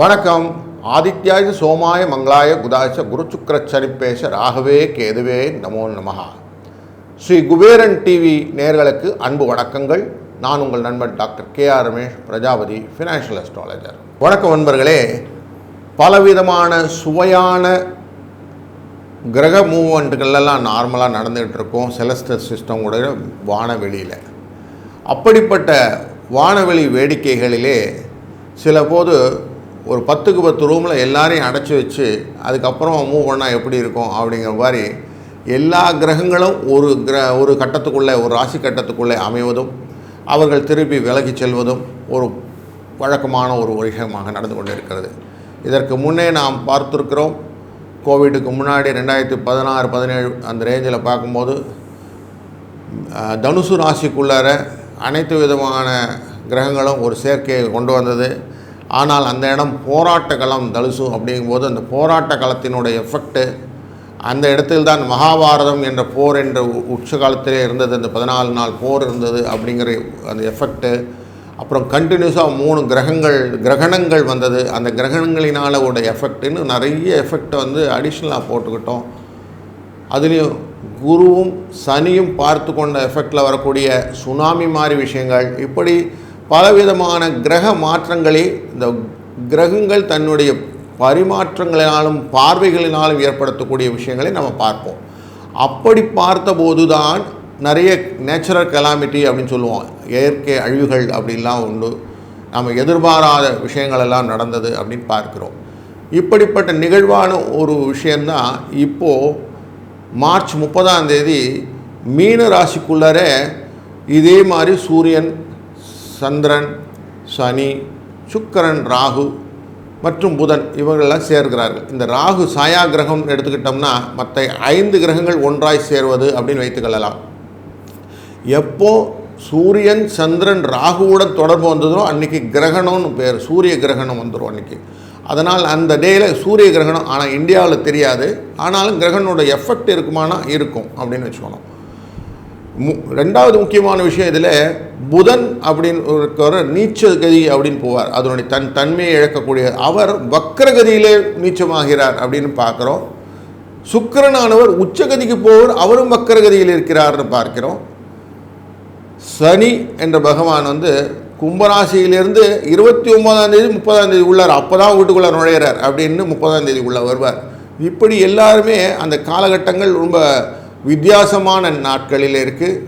வணக்கம். ஆதித்யாய சோமாய மங்களாய குதாச்ச குரு சுக்கர ராகவே கேதுவே நமோ நமகா ஸ்ரீ குபேரன் டிவி நேர்களுக்கு அன்பு வணக்கங்கள். நான் உங்கள் நண்பன் doctor K R Ramesh Prajapati financial astrologer வணக்கம் நண்பர்களே. பலவிதமான சுவையான கிரக மூவ்மெண்ட்டுகள்லாம் நார்மலாக நடந்துகிட்டு இருக்கும் செலஸ்டர் சிஸ்டம் உடைய வானவெளியில். அப்படிப்பட்ட வானவெளி வேடிக்கைகளிலே சில போது ஒரு பத்துக்கு பத்து ரூமில் எல்லாரையும் அடைச்சி வச்சு அதுக்கப்புறம் மூவ் பண்ணால் எப்படி இருக்கும் அப்படிங்கிற மாதிரி எல்லா கிரகங்களும் ஒரு கிர ஒரு கட்டத்துக்குள்ளே ஒரு ராசி கட்டத்துக்குள்ளே அமைவதும் அவர்கள் திருப்பி விலகி செல்வதும் ஒரு வழக்கமான ஒரு விஷயமாக நடந்து கொண்டிருக்கிறது. இதற்கு முன்னே நாம் பார்த்துருக்கிறோம் கோவிடுக்கு முன்னாடி ரெண்டாயிரத்தி பதினாறு பதினேழு அந்த ரேஞ்சில் பார்க்கும்போது தனுசு ராசிக்குள்ளார அனைத்து விதமான கிரகங்களும் ஒரு சேர்க்கையை கொண்டு வந்தது. ஆனால் அந்த இடம் போராட்ட களம் தனுசு அப்படிங்கும்போது அந்த போராட்ட களத்தினுடைய எஃபெக்ட்டு அந்த இடத்தில்தான் மகாபாரதம் என்ற போர் என்ற உச்ச காலத்திலே இருந்தது. அந்த பதினாலு நாள் போர் இருந்தது அப்படிங்கிற அந்த எஃபெக்ட்டு அப்புறம் கண்டினியூஸாக மூணு கிரகங்கள் கிரகணங்கள் வந்தது. அந்த கிரகணங்களினால் உடைய எஃபெக்ட்டுன்னு நிறைய எஃபெக்டை வந்து அடிஷ்னலாக போட்டுக்கிட்டோம். அதுலேயும் குருவும் சனியும் பார்த்து கொண்ட எஃபெக்டில் வரக்கூடிய சுனாமி மாதிரி விஷயங்கள். இப்படி பலவிதமான கிரக மாற்றங்களே இந்த கிரகங்கள் தன்னுடைய பரிமாற்றங்களினாலும் பார்வைகளினாலும் ஏற்படுத்தக்கூடிய விஷயங்களை நம்ம பார்ப்போம். அப்படி பார்த்தபோது தான் நிறைய நேச்சுரல் கலாமிட்டி அப்படின்னு சொல்லுவோம். இயற்கை அழிவுகள் அப்படின்லாம் உண்டு. நம்ம எதிர்பாராத விஷயங்களெல்லாம் நடந்தது அப்படின்னு பார்க்கிறோம். இப்படிப்பட்ட நிகழ்வான ஒரு விஷயந்தான் இப்போது மார்ச் முப்பதாம் தேதி மீன ராசிக்குள்ளரே இதே மாதிரி சூரியன் சந்திரன் சனி சுக்கரன் ராகு மற்றும் புதன் இவர்களெல்லாம் சேர்கிறார்கள். இந்த ராகு சாயா கிரகம் எடுத்துக்கிட்டோம்னா மற்ற ஐந்து கிரகங்கள் ஒன்றாய் சேர்வது அப்படின்னு வைத்துக்கொள்ளலாம் எப்போ சூரியன் சந்திரன் ராகுவுடன் தொடர்பு வந்ததோ அன்றைக்கி கிரகணம்னு பேர் சூரிய கிரகணம் வந்துடும் அன்றைக்கி அதனால் அந்த டேயில் சூரிய கிரகணம் ஆனால் இந்தியாவில் தெரியாது. ஆனாலும் கிரகணோட எஃபெக்ட் இருக்குமானா இருக்கும் அப்படின்னு வச்சுக்கணும். மு ரெண்டாவது முக்கியமான விஷயம் இதில் புதன் அப்படின்னு இருக்கிற நீச்சல் கதி அப்படின்னு போவார். அதனுடைய தன் தன்மையை இழக்கக்கூடிய அவர் வக்கரகதியிலே நீச்சமாகிறார் அப்படின்னு பார்க்குறோம். சுக்கிரனானவர் உச்சகதிக்கு போவர் அவரும் வக்கரகதியில் இருக்கிறார்னு பார்க்கிறோம். சனி என்ற பகவான் வந்து கும்பராசியிலிருந்து இருபத்தி ஒன்பதாம் தேதி முப்பதாம் தேதி உள்ளார். அப்போ தான் வீட்டுக்குள்ளே நுழையிறார் அப்படின்னு முப்பதாம் தேதி உள்ள வருவார். இப்படி எல்லாருமே அந்த காலகட்டங்கள் ரொம்ப வித்தியாசமான நாட்களில் இருக்குது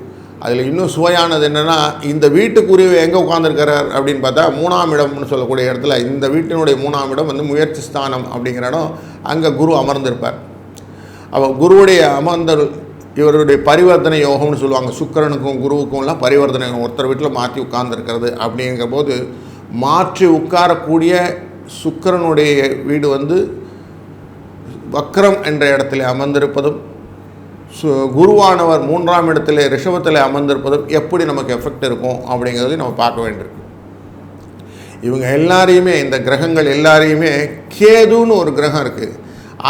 அதில் இன்னும் சுவையானது என்னென்னா இந்த வீட்டுக்குரிய எங்கே உட்காந்துருக்கிறார் அப்படின்னு பார்த்தா மூணாம் இடம்னு சொல்லக்கூடிய இடத்துல இந்த வீட்டினுடைய மூணாம் இடம் வந்து முயற்சி ஸ்தானம் அப்படிங்கிற இடம் அங்கே குரு அமர்ந்திருப்பார். அவள் குருவுடைய அமர்ந்தல் இவருடைய பரிவர்த்தனை யோகம்னு சொல்லுவாங்க. சுக்கிரனுக்கும் குருவுக்கும்லாம் பரிவர்த்தனை யோகம். ஒருத்தர் வீட்டில் மாற்றி உட்கார்ந்துருக்கிறது அப்படிங்கிற போது மாற்றி உட்காரக்கூடிய சுக்கிரனுடைய வீடு வந்து வக்ரம் என்ற இடத்துல அமர்ந்திருப்பதும் சு குருவானவர் மூன்றாம் இடத்துல ரிஷபத்தில் அமர்ந்திருப்பதும் எப்படி நமக்கு எஃபெக்ட் இருக்கும் அப்படிங்கிறதையும் நம்ம பார்க்க வேண்டியிருக்கு. இவங்க எல்லாரையுமே இந்த கிரகங்கள் எல்லாரையுமே கேதுன்னு ஒரு கிரகம் இருக்குது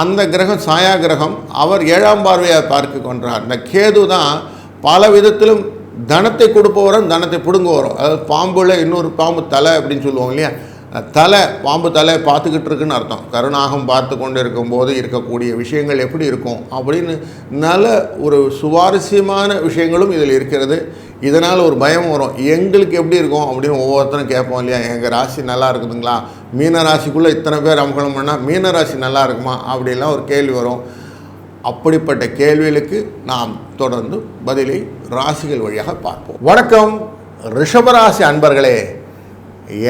அந்த கிரகம் சாயா கிரகம் அவர் ஏழாம் பார்வையாக பார்க்க கொன்றார். இந்த கேது தான் பல விதத்திலும் தனத்தை கொடுப்பவரும் தனத்தை பிடுங்குவரும் அதாவது பாம்புல இன்னொரு பாம்பு தலை அப்படின்னு சொல்லுவோம் இல்லையா? தலை பாம்பு தலை பார்த்துக்கிட்டு இருக்குன்னு அர்த்தம். கருணாகம் பார்த்து கொண்டு இருக்கும்போது இருக்கக்கூடிய விஷயங்கள் எப்படி இருக்கும் அப்படின்னு நல்ல ஒரு சுவாரஸ்யமான விஷயங்களும் இதில் இருக்கிறது. இதனால் ஒரு பயம் வரும். எங்களுக்கு எப்படி இருக்கும் அப்படின்னு ஒவ்வொருத்தரும் கேட்போம் இல்லையா? எங்கள் ராசி நல்லா இருக்குதுங்களா? மீன ராசிக்குள்ளே இத்தனை பேர் அமகலம் பண்ணால் மீன ராசி நல்லா இருக்குமா? அப்படிலாம் ஒரு கேள்வி வரும். அப்படிப்பட்ட கேள்விகளுக்கு நாம் தொடர்ந்து பதிலை ராசிகள் வழியாக பார்ப்போம். வணக்கம். ரிஷபராசி அன்பர்களே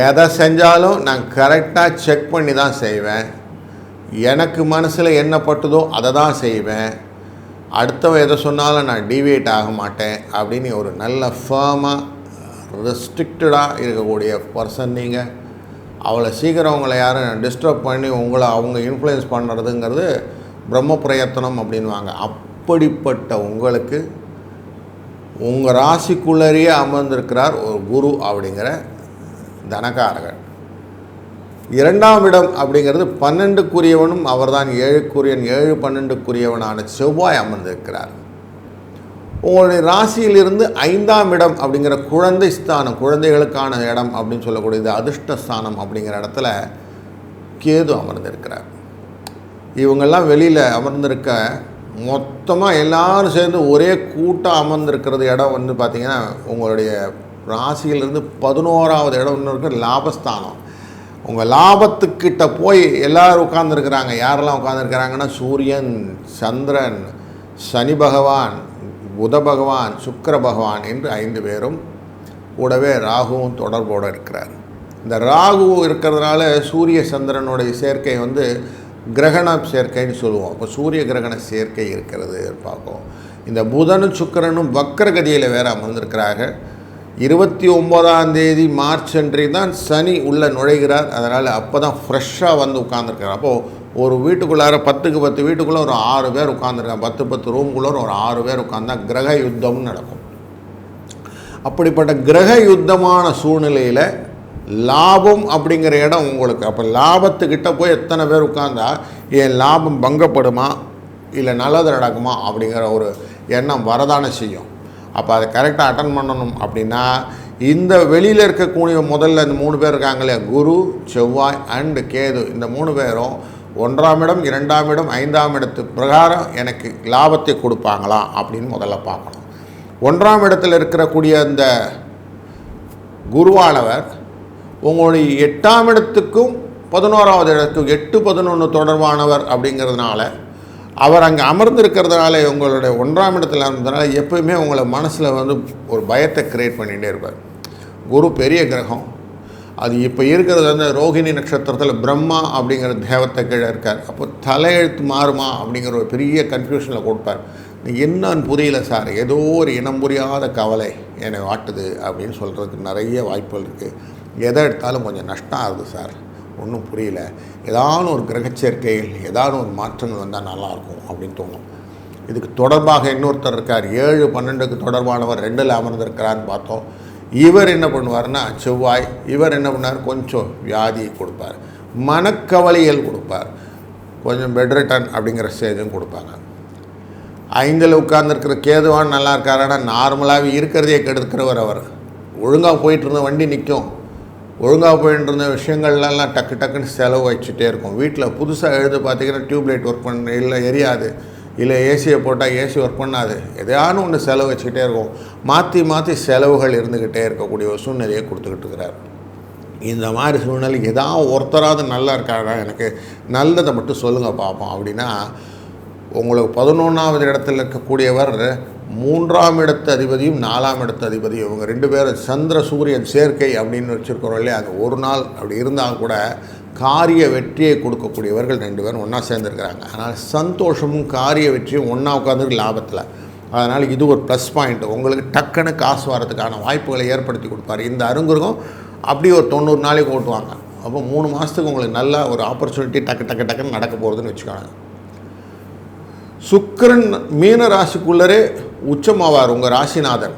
எதை செஞ்சாலும் நான் கரெக்டாக செக் பண்ணி தான் செய்வேன். எனக்கு மனசில் என்ன பட்டுதோ அதை தான் செய்வேன். அடுத்தவன் எதை சொன்னாலும் நான் டிவியேட் ஆக மாட்டேன் அப்படின்னு ஒரு நல்ல ஃபேமாக ரெஸ்ட்ரிக்டடாக இருக்கக்கூடிய பர்சன் நீங்கள் அவளை சீக்கிரம் உங்களை யாரும் டிஸ்டர்ப் பண்ணி உங்களை அவங்க இன்ஃப்ளூயன்ஸ் பண்ணுறதுங்கிறது பிரம்ம பிரயத்தனம் அப்படின்வாங்க அப்படிப்பட்ட உங்களுக்கு உங்கள் ராசிக்குள்ளேயே அமர்ந்திருக்கிறார் ஒரு குரு அப்படிங்கிற தனகாரகன் இரண்டாம் இடம் அப்படிங்கிறது பன்னெண்டுக்குரியவனும் அவர்தான் ஏழுக்குரியன் ஏழு பன்னெண்டுக்குரியவனான செவ்வாய் அமர்ந்திருக்கிறார். உங்களுடைய ராசியிலிருந்து ஐந்தாம் இடம் அப்படிங்கிற குழந்தை ஸ்தானம் குழந்தைகளுக்கான இடம் அப்படின்னு சொல்லக்கூடியது அதிர்ஷ்ட ஸ்தானம் அப்படிங்கிற இடத்துல கேது அமர்ந்திருக்கிறார். இவங்கெல்லாம் வெளியில் அமர்ந்திருக்க மொத்தமாக எல்லாரும் சேர்ந்து ஒரே கூட்டம் அமர்ந்திருக்கிறது இடம் வந்து பார்த்திங்கன்னா உங்களுடைய ராசியிலிருந்து பதினோராவது இடம் ஒன்று இருக்கிற லாபஸ்தானம். உங்கள் லாபத்துக்கிட்ட போய் எல்லாரும் உட்காந்துருக்குறாங்க யாரெல்லாம் உட்காந்துருக்கிறாங்கன்னா சூரியன் சந்திரன் சனி பகவான் புத பகவான் சுக்கிர பகவான் என்று ஐந்து பேரும் கூடவே ராகுவும் தொடர்போடு இருக்கிறார். இந்த ராகு இருக்கிறதுனால சூரிய சந்திரனுடைய சேர்க்கை வந்து கிரகண சேர்க்கைன்னு சொல்லுவோம். அப்போ சூரிய கிரகண சேர்க்கை இருக்கிறது பார்ப்போம். இந்த புதனும் சுக்கிரனும் வக்கரகதியில் வேற அமர்ந்திருக்கிறார்கள். இருபத்தி ஒம்போதாம் தேதி மார்ச் அன்றி தான் சனி உள்ளே நுழைகிறார். அதனால் அப்போ தான் ஃப்ரெஷ்ஷாக வந்து உட்காந்துருக்கார் அப்போது ஒரு வீட்டுக்குள்ளார பத்துக்கு பத்து வீட்டுக்குள்ளே ஒரு ஆறு பேர் உட்காந்துருக்காங்க பத்து பத்து ரூம்குள்ளே ஒரு ஆறு பேர் உட்காந்தா கிரக யுத்தம்னு நடக்கும். அப்படிப்பட்ட கிரக யுத்தமான சூழ்நிலையில் லாபம் அப்படிங்கிற இடம் உங்களுக்கு. அப்போ லாபத்துக்கிட்ட போய் எத்தனை பேர் உட்காந்தா என் லாபம் பங்கப்படுமா? இல்லை நல்லது நடக்குமா? அப்படிங்கிற ஒரு எண்ணம் வரதானே செய்யும். அப்போ அதை கரெக்டாக அட்டன் பண்ணணும் அப்படின்னா இந்த வெளியில் இருக்கக்கூடிய முதல்ல இந்த மூணு பேர் இருக்காங்களே குரு செவ்வாய் அண்டு கேது. இந்த மூணு பேரும் ஒன்றாம் இடம் இரண்டாம் இடம் ஐந்தாம் இடத்து பிரகாரம் எனக்கு லாபத்தை கொடுப்பாங்களா அப்படின்னு முதல்ல பார்க்கணும். ஒன்றாம் இடத்தில் இருக்கக்கூடிய அந்த குருவானவர் உங்களுடைய எட்டாம் இடத்துக்கும் பதினோராவது இடத்துக்கும் எட்டு பதினொன்று தொடர்பானவர் அப்படிங்கிறதுனால அவர் அங்கே அமர்ந்திருக்கிறதுனால உங்களுடைய ஒன்றாம் இடத்துல இருந்ததுனால எப்பயுமே உங்களை மனசில் வந்து ஒரு பயத்தை கிரியேட் பண்ணிகிட்டே இருப்பார். குரு பெரிய கிரகம். அது இப்போ இருக்கிறது வந்து ரோகிணி நட்சத்திரத்தில் பிரம்மா அப்படிங்கிற தேவத்தை கீழே இருக்கார். அப்போ தலையெழுத்து மாறுமா அப்படிங்கிற ஒரு பெரிய கன்ஃபியூஷனில் கொடுப்பார். என்னன்னு புரியல சார். ஏதோ ஒரு இனம் புரியாத கவலை என்னை வாட்டுது அப்படின்னு சொல்கிறதுக்கு நிறைய வாய்ப்புகள் இருக்குது எதை எடுத்தாலும் கொஞ்சம் நஷ்டம் ஆகுது சார். ஒன்றும் புரியல. ஏதாவது ஒரு கிரகச்சேர்க்கையில் ஏதாவது ஒரு மாற்றங்கள் வந்தால் நல்லாயிருக்கும் அப்படின்னு தோணும். இதுக்கு தொடர்பாக இன்னொருத்தர் இருக்கார். ஏழு பன்னெண்டுக்கு தொடர்பானவர் ரெண்டில் அமர்ந்திருக்கிறான்னு பார்த்தோம். இவர் என்ன பண்ணுவார்னா செவ்வாய் இவர் என்ன பண்ணார்? கொஞ்சம் வியாதியை கொடுப்பார். மனக்கவலைகள் கொடுப்பார். கொஞ்சம் பெட் ரிட்டர்ன் அப்படிங்கிற ஸ்டேஜும் கொடுப்பாங்க. ஐந்தில் உட்கார்ந்துருக்கிற கேதுவான் நல்லா இருக்கார் ஆனால் நார்மலாகவே இருக்கிறதையே கெடுக்கிறவர் அவர். ஒழுங்காக போயிட்டு இருந்த வண்டி நிற்கும் ஒழுங்காக போயிட்டு இருந்த விஷயங்கள்லாம் டக்கு டக்குன்னு செலவு வச்சுட்டே இருக்கும். வீட்டில் புதுசாக எழுத பார்த்தீங்கன்னா டியூப்லைட் ஒர்க் பண்ண இல்லை எரியாது. இல்லை ஏசியை போட்டால் ஏசி ஒர்க் பண்ணாது. எதையானு ஒன்று செலவு வச்சுக்கிட்டே இருக்கும். மாற்றி மாற்றி செலவுகள் இருந்துக்கிட்டே இருக்கக்கூடிய ஒரு சூழ்நிலையை கொடுத்துக்கிட்டு இருக்கிறார். இந்த மாதிரி சூழ்நிலை ஏதாவது ஒருத்தராவது நல்லா இருக்காரா? எனக்கு நல்லதை மட்டும் சொல்லுங்கள் பார்ப்போம் அப்படின்னா உங்களுக்கு பதினொன்றாவது இடத்துல இருக்கக்கூடியவர் மூன்றாம் இடத்து அதிபதியும் நாலாம் இடத்து அதிபதியும் இவங்க ரெண்டு பேரும் சந்திர சூரியன் சேர்க்கை அப்படின்னு வச்சுருக்கிறோம் இல்லையா? அது ஒரு நாள் அப்படி இருந்தால் கூட காரிய வெற்றியை கொடுக்கக்கூடியவர்கள் ரெண்டு பேரும் ஒன்றா சேர்ந்துருக்கிறாங்க. அதனால் சந்தோஷமும் காரிய வெற்றியும் ஒன்றா உட்காந்துருக்கு லாபத்தில். அதனால் இது ஒரு ப்ளஸ் பாயிண்ட் உங்களுக்கு டக்குன்னு காசு வரதுக்கான வாய்ப்புகளை ஏற்படுத்தி கொடுப்பாரு. இந்த அருங்குருகம் அப்படியே ஒரு தொண்ணூறு நாளைக்கு ஓட்டுவாங்க. அப்போ மூணு மாதத்துக்கு உங்களுக்கு நல்ல ஒரு ஆப்பர்ச்சுனிட்டி டக்கு டக்கு டக்குன்னு நடக்க போகிறதுன்னு வச்சுக்கோங்க. சுக்கரன் மீன ராசிக்குள்ளரே உச்சமாவார் உங்கள் ராசிநாதன்.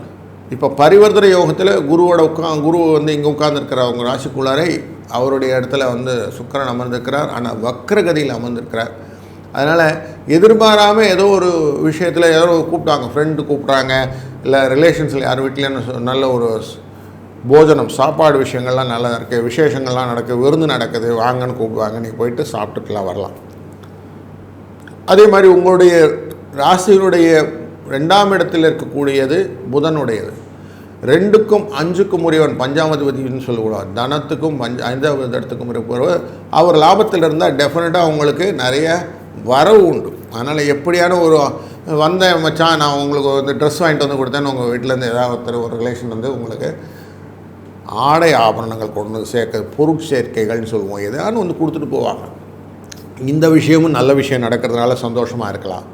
இப்போ பரிவர்த்தனை யோகத்தில் குருவோட உட்கா குரு வந்து இங்கே உட்கார்ந்துருக்கிறார் உங்கள் ராசிக்குள்ளாரை அவருடைய இடத்துல வந்து சுக்கரன் அமர்ந்திருக்கிறார். ஆனால் வக்ரகதியில் அமர்ந்திருக்கிறார். அதனால் எதிர்பாராமல் ஏதோ ஒரு விஷயத்தில் ஏதோ கூப்பிட்டாங்க. ஃப்ரெண்டு கூப்பிட்றாங்க இல்லை ரிலேஷன்ஸில் யார் வீட்லேயும் நல்ல ஒரு போஜனம். சாப்பாடு விஷயங்கள்லாம் நல்லா இருக்குது விசேஷங்கள்லாம் நடக்குது விருந்து நடக்குது. வாங்கன்னு கூப்பிடுவாங்க. நீங்கள் போயிட்டு சாப்பிட்டுக்கலாம் வரலாம். அதே மாதிரி உங்களுடைய ராசியினுடைய ரெண்டாம் இடத்தில் இருக்கக்கூடியது புதனுடையது. ரெண்டுக்கும் அஞ்சுக்கும் உரியவன் பஞ்சாமதிபதினு சொல்லக்கூடாது. தனத்துக்கும் பஞ்ச ஐந்தாவது இடத்துக்கும் இருக்கிறவர் அவர் லாபத்தில் இருந்தால் டெஃபினட்டாக உங்களுக்கு நிறைய வரவு உண்டு. அதனால் எப்படியான ஒரு வந்த மச்சான் நான் உங்களுக்கு வந்து ட்ரெஸ் வாங்கிட்டு வந்து கொடுத்தேன்னு உங்கள் வீட்டிலேருந்து ஏதாவது ஒருத்தர் ஒரு ரிலேஷன் வந்து உங்களுக்கு ஆடை ஆபரணங்கள் கொண்டு வந்து சேர்க்க பொருட்சேர்க்கைகள்னு சொல்லுவோம். எதாவது வந்து கொடுத்துட்டு போவாங்க. இந்த விஷயமும் நல்ல விஷயம் நடக்கிறதுனால சந்தோஷமாக இருக்கலாம்.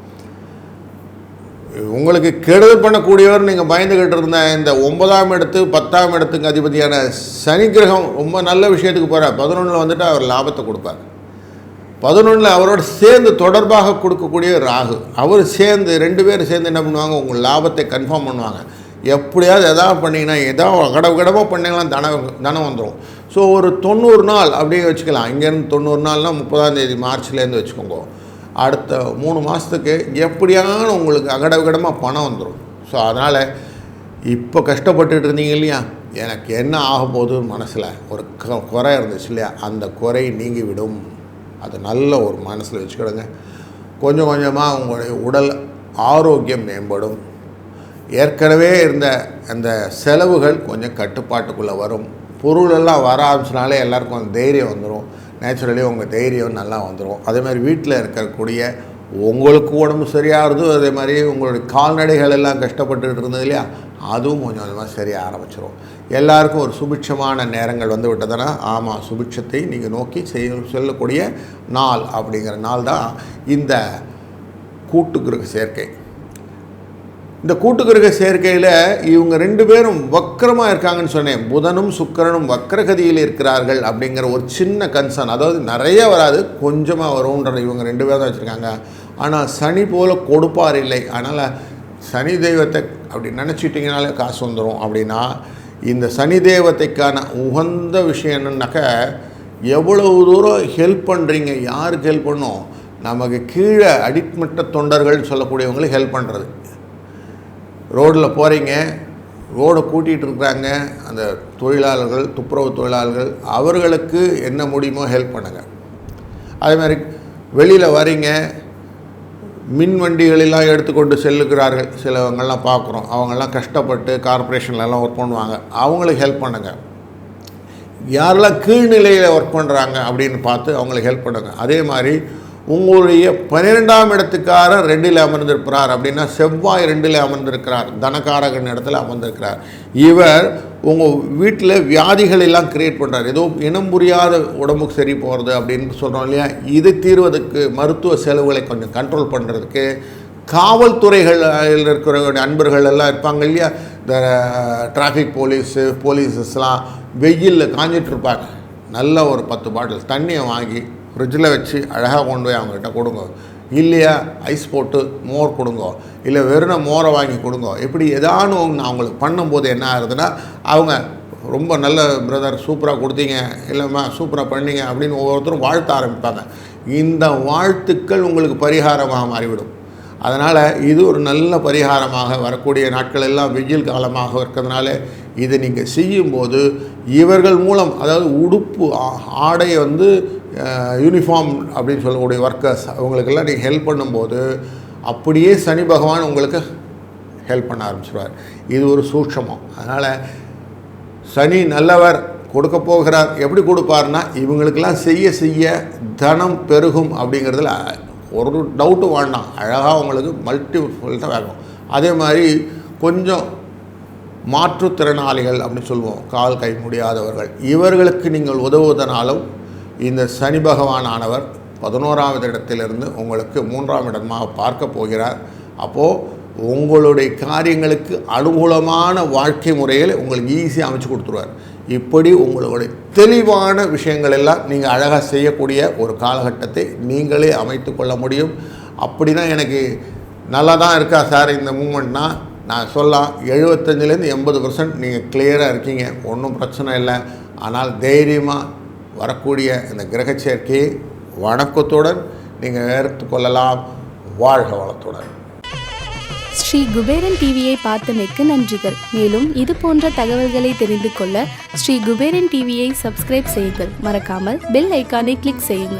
உங்களுக்கு கெடுதல் பண்ணக்கூடியவர் நீங்கள் பயந்துக்கிட்டு இருந்த இந்த ஒன்பதாம் இடத்து பத்தாம் இடத்துக்கு அதிபதியான சனி கிரகம் ரொம்ப நல்ல விஷயத்துக்கு போகிறார் பதினொன்றில் வந்துட்டு அவர் லாபத்தை கொடுப்பார். பதினொன்றில் அவரோட சேர்ந்து தொடர்பாக கொடுக்கக்கூடிய ராகு. அவர் சேர்ந்து ரெண்டு பேரும் சேர்ந்து என்ன பண்ணுவாங்க? உங்கள் லாபத்தை கன்ஃபார்ம் பண்ணுவாங்க. எப்படியாவது எதாவது பண்ணிங்கன்னா எதாவது கடவு கடமாக பண்ணிங்கன்னா தனம் தனம் வந்துடும் ஸோ ஒரு தொண்ணூறு நாள் அப்படியே வச்சுக்கலாம். இங்கேருந்து தொண்ணூறு நாள்னால் முப்பதாம் தேதி மார்ச்லேருந்து வச்சுக்கோங்க. அடுத்த மூணு மாதத்துக்கு எப்படியான உங்களுக்கு அகடவிகடமாக பணம் வந்துடும் ஸோ அதனால் இப்போ கஷ்டப்பட்டுட்டு இருந்தீங்க இல்லையா? எனக்கு என்ன ஆக போகுதுன்னு மனசில்? ஒரு க- குறை இருந்துச்சு இல்லையா? அந்த குறை நீங்கி விடும். அது நல்ல ஒரு மனசில் வச்சுக்கிடுங்க. கொஞ்சம் கொஞ்சமாக உங்களுடைய உடல் ஆரோக்கியம் மேம்படும். ஏற்கனவே இருந்த அந்த செலவுகள் கொஞ்சம் கட்டுப்பாட்டுக்குள்ளே வரும். பொருளெல்லாம் வர ஆரம்பிச்சினாலே எல்லாருக்கும் அந்த தைரியம் வந்துடும் நேச்சுரலி உங்கள் தைரியம் நல்லா வந்துடும் அதேமாதிரி வீட்டில் இருக்கக்கூடிய உங்களுக்கு உடம்பு சரியாகிறதோ அதே மாதிரி உங்களுடைய கால்நடைகள் எல்லாம் கஷ்டப்பட்டுட்டு இருந்தது இல்லையா? அதுவும் கொஞ்சம் கொஞ்சமாக சரிய ஆரம்பிச்சிடும் எல்லாருக்கும் ஒரு சுபிட்சமான நேரங்கள் வந்து விட்டதுன்னா ஆமாம் சுபிட்சத்தை நீங்கள் நோக்கி செய்ய செல்லக்கூடிய நாள் அப்படிங்கிற நாள் தான் இந்த கூட்டுக்கிருக சேர்க்கை. இந்த கூட்டுக்கிரக சேர்க்கையில் இவங்க ரெண்டு பேரும் வக்கரமாக இருக்காங்கன்னு சொன்னேன். புதனும் சுக்கிரனும் வக்கரகதியில் இருக்கிறார்கள் அப்படிங்கிற ஒரு சின்ன கன்சர்ன் அதாவது நிறைய வராது கொஞ்சமாக வரும்ன்ற இவங்க ரெண்டு பேரும் தான் வச்சுருக்காங்க. ஆனால் சனி போல் கொடுப்பார் இல்லை. அதனால் சனி தெய்வத்தை அப்படி நினச்சிட்டிங்கனாலே காசு வந்துடும் அப்படின்னா இந்த சனி தெய்வத்தைக்கான உகந்த விஷயம் என்னன்னாக்க எவ்வளவு தூரம் ஹெல்ப் பண்ணுறீங்க யாருக்கு ஹெல்ப் பண்ணும்? நமக்கு கீழே அடிமட்ட தொண்டர்கள் சொல்லக்கூடியவங்களுக்கு ஹெல்ப் பண்ணுறது ரோட்டில் போகிறீங்க ரோடை கூட்டிகிட்டு இருக்கிறாங்க அந்த தொழிலாளர்கள் துப்புரவு தொழிலாளர்கள் அவர்களுக்கு என்ன முடியுமோ ஹெல்ப் பண்ணுங்கள் அதே மாதிரி வெளியில் வரீங்க மின் வண்டிகளெல்லாம் எடுத்துக்கொண்டு செல்லுகிறார்கள். சிலவங்கள்லாம் பார்க்குறோம். அவங்கெல்லாம் கஷ்டப்பட்டு கார்ப்பரேஷன்லலாம் ஒர்க் பண்ணுவாங்க. அவங்களுக்கு ஹெல்ப் பண்ணுங்கள் யாரெல்லாம் கீழ்நிலையில் ஒர்க் பண்ணுறாங்க அப்படின்னு பார்த்து அவங்களுக்கு ஹெல்ப் பண்ணுங்க. அதே மாதிரி உங்களுடைய பன்னிரெண்டாம் இடத்துக்காரர் ரெண்டில் அமர்ந்திருக்கிறார் அப்படின்னா செவ்வாய் ரெண்டில் அமர்ந்திருக்கிறார் தனகாரகன் இடத்துல அமர்ந்திருக்கிறார். இவர் உங்கள் வீட்டில் வியாதிகள் எல்லாம் கிரியேட் பண்ணுறார் ஏதோ இனம் புரியாத உடம்புக்கு சரி போகிறது அப்படின்னு சொல்கிறோம் இல்லையா? இது தீர்வதற்கு மருத்துவ செலவுகளை கொஞ்சம் கண்ட்ரோல் பண்ணுறதுக்கு காவல்துறைகளில் இருக்கிற நண்பர்கள் எல்லாம் இருப்பாங்க இல்லையா? இந்த டிராஃபிக் போலீஸு போலீஸஸ்லாம் வெயிலில் காஞ்சிட்ருப்பாங்க நல்ல ஒரு பத்து பாட்டில் தண்ணியை வாங்கி ஃப்ரிட்ஜில் வச்சு அழகாக கொண்டு போய் அவங்ககிட்ட கொடுங்க. இல்லையா ஐஸ் போட்டு மோர் கொடுங்க. இல்லை வெறும் மோரை வாங்கி கொடுங்க. இப்படி ஏதானு ஒன்று அவங்களுக்கு பண்ணும்போது என்ன ஆகுதுன்னா அவங்க ரொம்ப நல்ல பிரதர் சூப்பராக கொடுத்தீங்க இல்லைம்மா சூப்பராக பண்ணீங்க அப்படின்னு ஒவ்வொருத்தரும் வாழ்த்த ஆரம்பிப்பாங்க. இந்த வாழ்த்துக்கள் உங்களுக்கு பரிகாரமாக மாறிவிடும். அதனால் இது ஒரு நல்ல பரிகாரமாக வரக்கூடிய நாட்கள் எல்லாம் வெயில் காலமாக இருக்கிறதுனால இதை நீங்கள் செய்யும்போது இவர்கள் மூலம் அதாவது உடுப்பு ஆடையை ஆடை வந்து யூனிஃபார்ம் அப்படின்னு சொல்லக்கூடிய ஒர்க்கர்ஸ் அவங்களுக்கெல்லாம் நீங்கள் ஹெல்ப் பண்ணும்போது அப்படியே சனி பகவான் உங்களுக்கு ஹெல்ப் பண்ண ஆரம்பிச்சிடுவார் இது ஒரு சூட்சமம். அதனால் சனி நல்லவர் கொடுக்க போகிறார். எப்படி கொடுப்பார்னா இவங்களுக்கெல்லாம் செய்ய செய்ய தனம் பெருகும் அப்படிங்கிறதுல ஒரு டவுட்டு வேண்டாம். அழகாக உங்களுக்கு மல்டிஃபுல்ட்டாக வேணும். அதே மாதிரி கொஞ்சம் மாற்றுத்திறனாளிகள் அப்படின்னு சொல்லுவோம். கால் கை முடியாதவர்கள். இவர்களுக்கு நீங்கள் உதவுவதனாலும் இந்த சனி பகவான் ஆனவர் பதினோராவது இடத்திலிருந்து உங்களுக்கு மூன்றாம் இடமாக பார்க்க போகிறார். அப்போது உங்களுடைய காரியங்களுக்கு அனுகூலமான வாழ்க்கை முறையில் உங்களுக்கு ஈஸியாக அமைச்சு கொடுத்துருவார். இப்படி உங்களுடைய தெளிவான விஷயங்கள் எல்லாம் நீங்கள் அழகாக செய்யக்கூடிய ஒரு காலகட்டத்தை நீங்களே அமைத்து கொள்ள முடியும். அப்படின்னா எனக்கு நல்லா தான் இருக்கா சார் இந்த மூமெண்ட்னா? நான் சொல்லலாம் எழுபத்தஞ்சிலேருந்து எண்பது பர்சன்ட் நீங்கள் கிளியராக இருக்கீங்க. ஒன்றும் பிரச்சனை இல்லை. ஆனால் தைரியமாக வரக்கூடிய இந்த கிரக சேர்க்கையை வணக்கத்துடன் நீங்கள் ஏற்றுக்கொள்ளலாம் வாழ்க வளத்துடன். ஸ்ரீ குபேரன் டிவியை பார்த்தமைக்கு நன்றிகள். மேலும் இது போன்ற தகவல்களை தெரிந்து கொள்ள ஸ்ரீ குபேரன் டிவியை சப்ஸ்கிரைப் செய்யுங்கள். மறக்காமல் பெல் ஐக்கானை கிளிக் செய்யுங்கள்.